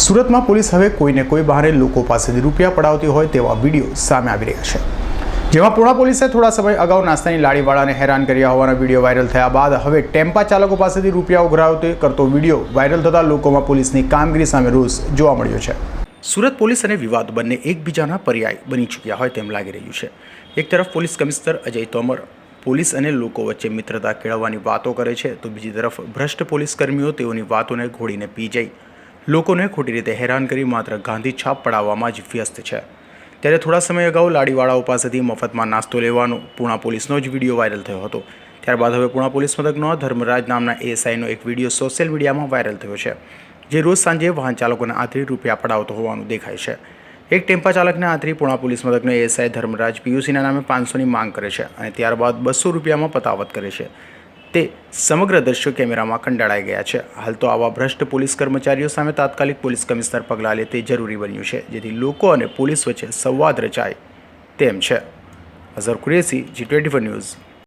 સુરતમાં પોલીસ હવે કોઈને કોઈ બહાને લોકો પાસેથી રૂપિયા પડાવતી હોય તેવા વીડિયો સામે આવી રહ્યા છે. જેમાં પૂણા પોલીસે થોડા સમય અગાઉ નાસ્તાની લાડીવાળાને હેરાન કર્યા હોવાના વીડિયો વાયરલ થયા બાદ હવે ટેમ્પા ચાલકો પાસેથી રૂપિયા ઉઘરાવતો કરતો વીડિયો વાયરલ થતાં લોકોમાં પોલીસની કામગીરી સામે રોષ જોવા મળ્યો છે. સુરત પોલીસ અને વિવાદ બંને એકબીજાના પર્યાય બની ચૂક્યા હોય તેમ લાગી રહ્યું છે. એક તરફ police commissioner Ajay Tomar police અને લોકો વચ્ચે મિત્રતા કેળવવાની વાતો કરે છે તો બીજી તરફ ભ્રષ્ટ પોલીસ કર્મીઓ તેઓની વાતોને ઘોડીને પી જઈ લોકોને ખોટી રીતે હેરાન કરી માત્ર ગાંધી છાપ પડાવવામાં જ વ્યસ્ત છે. ત્યારે થોડા સમય અગાઉ લાડીવાળાઓ પાસેથી મફતમાં નાસ્તો લેવાનો પૂણા પોલીસનો જ વીડિયો વાયરલ થયો હતો. ત્યારબાદ હવે પૂણા પોલીસ મથકનો ધર્મરાજ નામના એએસઆઈનો એક વીડિયો સોશિયલ મીડિયામાં વાયરલ થયો છે, જે રોજ સાંજે વાહન ચાલકોને આંતરી રૂપિયા પડાવતો હોવાનું દેખાય છે. એક ટેમ્પા ચાલકને આંતરી પૂણા પોલીસ મથકનો એએસઆઈ ધર્મરાજ પીયુસીના નામે પાંચસોની માંગ કરે છે અને ત્યારબાદ બસો રૂપિયામાં પતાવત કરે છે. તે સમગ્ર દ્રશ્યો કેમેરામાં કંડાળાઈ ગયા છે. હાલ તો આવા ભ્રષ્ટ પોલીસ કર્મચારીઓ સામે તાત્કાલિક પોલીસ કમિશનર પગલાં લે તે જરૂરી બન્યું છે, જેથી લોકો અને પોલીસ વચ્ચે સંવાદ રચાય તેમ છે. Azhar Qureshi, G twenty news